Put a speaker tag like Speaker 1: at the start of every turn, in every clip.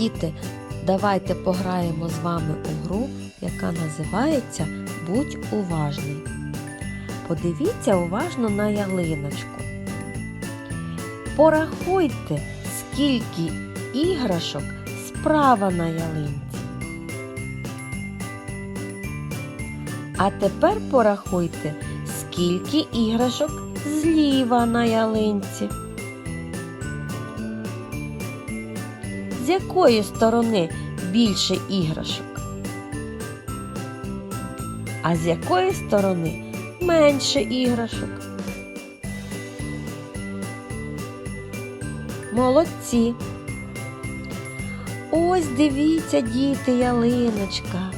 Speaker 1: Діти, давайте пограємо з вами у гру, яка називається Будь уважний. Подивіться уважно на ялиночку. Порахуйте, скільки іграшок справа на ялинці. А тепер порахуйте, скільки іграшок зліва на ялинці. З якої сторони більше іграшок? А з якої сторони менше іграшок? Молодці. Ось дивіться, діти, ялиночка.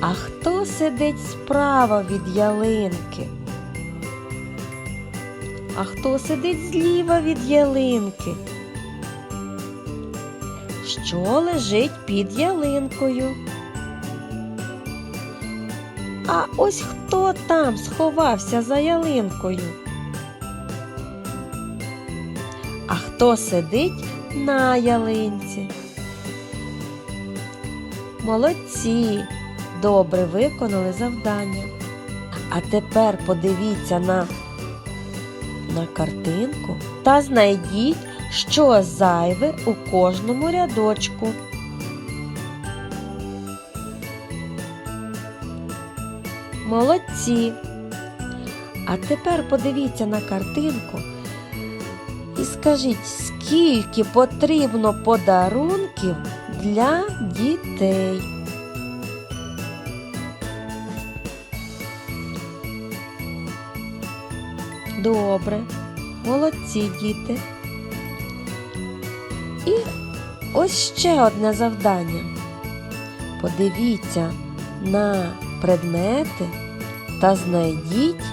Speaker 1: А хто сидить справа від ялинки? А хто сидить зліва від ялинки? Що лежить під ялинкою? А ось хто там сховався за ялинкою? А хто сидить на ялинці? Молодці! Добре виконали завдання. А тепер подивіться на, на картинку та знайдіть, що зайве у кожному рядочку. Молодці. А тепер подивіться на картинку і скажіть, скільки потрібно подарунків для дітей. Добре, молодці діти. І ось ще одне завдання. Подивіться на предмети та знайдіть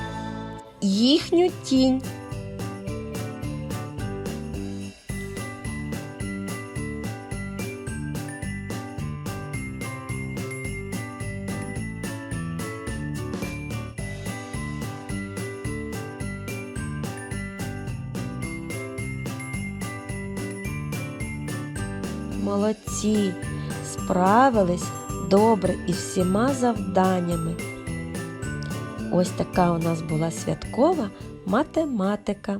Speaker 1: їхню тінь. Молодці, справились добре із всіма завданнями. Ось така у нас була святкова математика.